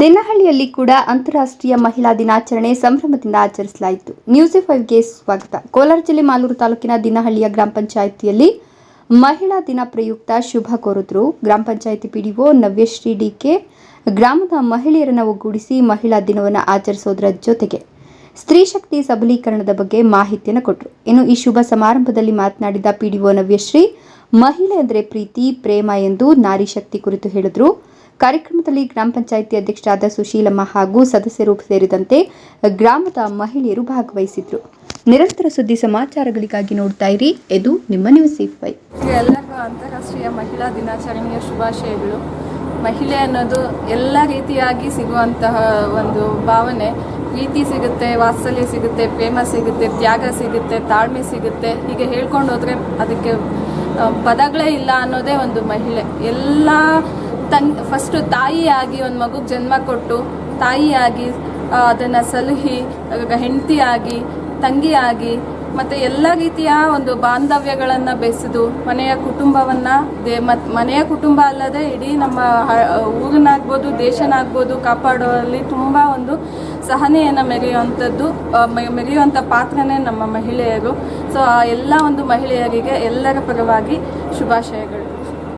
ದೇನಹಳ್ಳಿಯಲ್ಲಿ ಕೂಡ ಅಂತಾರಾಷ್ಟ್ರೀಯ ಮಹಿಳಾ ದಿನಾಚರಣೆ ಸಂಭ್ರಮದಿಂದ ಆಚರಿಸಲಾಯಿತು. ನ್ಯೂಸ್ ಫೈವ್ಗೆ ಸ್ವಾಗತ. ಕೋಲಾರ ಜಿಲ್ಲೆ ಮಾಲೂರು ತಾಲೂಕಿನ ದಿನಹಳ್ಳಿಯ ಗ್ರಾಮ ಪಂಚಾಯಿತಿಯಲ್ಲಿ ಮಹಿಳಾ ದಿನ ಪ್ರಯುಕ್ತ ಶುಭ ಕೋರಿದ್ರು. ಗ್ರಾಮ ಪಂಚಾಯಿತಿ ಪಿಡಿಒ ನವ್ಯಶ್ರೀ ಡಿಕೆ ಗ್ರಾಮದ ಮಹಿಳೆಯರನ್ನು ಒಗ್ಗೂಡಿಸಿ ಮಹಿಳಾ ದಿನವನ್ನು ಆಚರಿಸೋದರ ಜೊತೆಗೆ ಸ್ತ್ರೀ ಶಕ್ತಿ ಸಬಲೀಕರಣದ ಬಗ್ಗೆ ಮಾಹಿತಿಯನ್ನು ಕೊಟ್ಟರು ಇನ್ನು ಈ ಶುಭ ಸಮಾರಂಭದಲ್ಲಿ ಮಾತನಾಡಿದ ಪಿಡಿಒ ನವ್ಯಶ್ರೀ, ಮಹಿಳೆ ಅಂದರೆ ಪ್ರೀತಿ, ಪ್ರೇಮ ಎಂದು ನಾರಿ ಶಕ್ತಿ ಕುರಿತು ಹೇಳಿದ್ರು. ಕಾರ್ಯಕ್ರಮದಲ್ಲಿ ಗ್ರಾಮ ಪಂಚಾಯಿತಿ ಅಧ್ಯಕ್ಷರಾದ ಸುಶೀಲಮ್ಮ ಹಾಗೂ ಸದಸ್ಯರು ಸೇರಿದಂತೆ ಗ್ರಾಮದ ಮಹಿಳೆಯರು ಭಾಗವಹಿಸಿದ್ರು. ನಿರಂತರ ಸುದ್ದಿ ಸಮಾಚಾರಗಳಿಗಾಗಿ ನೋಡ್ತಾ ಇರಿ. ಇದು ನಿಮ್ಮ ನ್ಯೂಸ್ ಎಲ್ಲರಿಗೂ ಅಂತಾರಾಷ್ಟ್ರೀಯ ಮಹಿಳಾ ದಿನಾಚರಣೆಯ ಶುಭಾಶಯಗಳು. ಮಹಿಳೆ ಅನ್ನೋದು ಎಲ್ಲ ರೀತಿಯಾಗಿ ಸಿಗುವಂತಹ ಒಂದು ಭಾವನೆ. ಪ್ರೀತಿ ಸಿಗುತ್ತೆ, ವಾತ್ಸಲ್ಯ ಸಿಗುತ್ತೆ, ಪ್ರೇಮ ಸಿಗುತ್ತೆ, ತ್ಯಾಗ ಸಿಗುತ್ತೆ, ತಾಳ್ಮೆ ಸಿಗುತ್ತೆ. ಹೀಗೆ ಹೇಳ್ಕೊಂಡು ಅದಕ್ಕೆ ಪದಗಳೇ ಇಲ್ಲ ಅನ್ನೋದೇ ಒಂದು ಮಹಿಳೆ. ಎಲ್ಲ ತಂಗ್ ಫಸ್ಟು ತಾಯಿಯಾಗಿ ಒಂದು ಮಗುಗೆ ಜನ್ಮ ಕೊಟ್ಟು, ತಾಯಿಯಾಗಿ ಅದನ್ನು ಸಲಹಿ ಹೆಂಡತಿಯಾಗಿ, ತಂಗಿಯಾಗಿ, ಮತ್ತು ಎಲ್ಲ ರೀತಿಯ ಒಂದು ಬಾಂಧವ್ಯಗಳನ್ನು ಬೆಸೆದು, ಮನೆಯ ಕುಟುಂಬವನ್ನು ದೇ, ಮತ್, ಮನೆಯ ಕುಟುಂಬ ಅಲ್ಲದೆ ಇಡೀ ನಮ್ಮ ಊರನ್ನಾಗ್ಬೋದು ದೇಶನಾಗ್ಬೋದು ಕಾಪಾಡುವಲ್ಲಿ ತುಂಬ ಒಂದು ಸಹನೆಯನ್ನು ಮೆರೆಯುವಂಥದ್ದು ಮೆರೆಯುವಂಥ ಪಾತ್ರನೇ ನಮ್ಮ ಮಹಿಳೆಯರು. ಸೊ ಆ ಎಲ್ಲ ಒಂದು ಮಹಿಳೆಯರಿಗೆ ಎಲ್ಲರ ಪರವಾಗಿ ಶುಭಾಶಯಗಳು.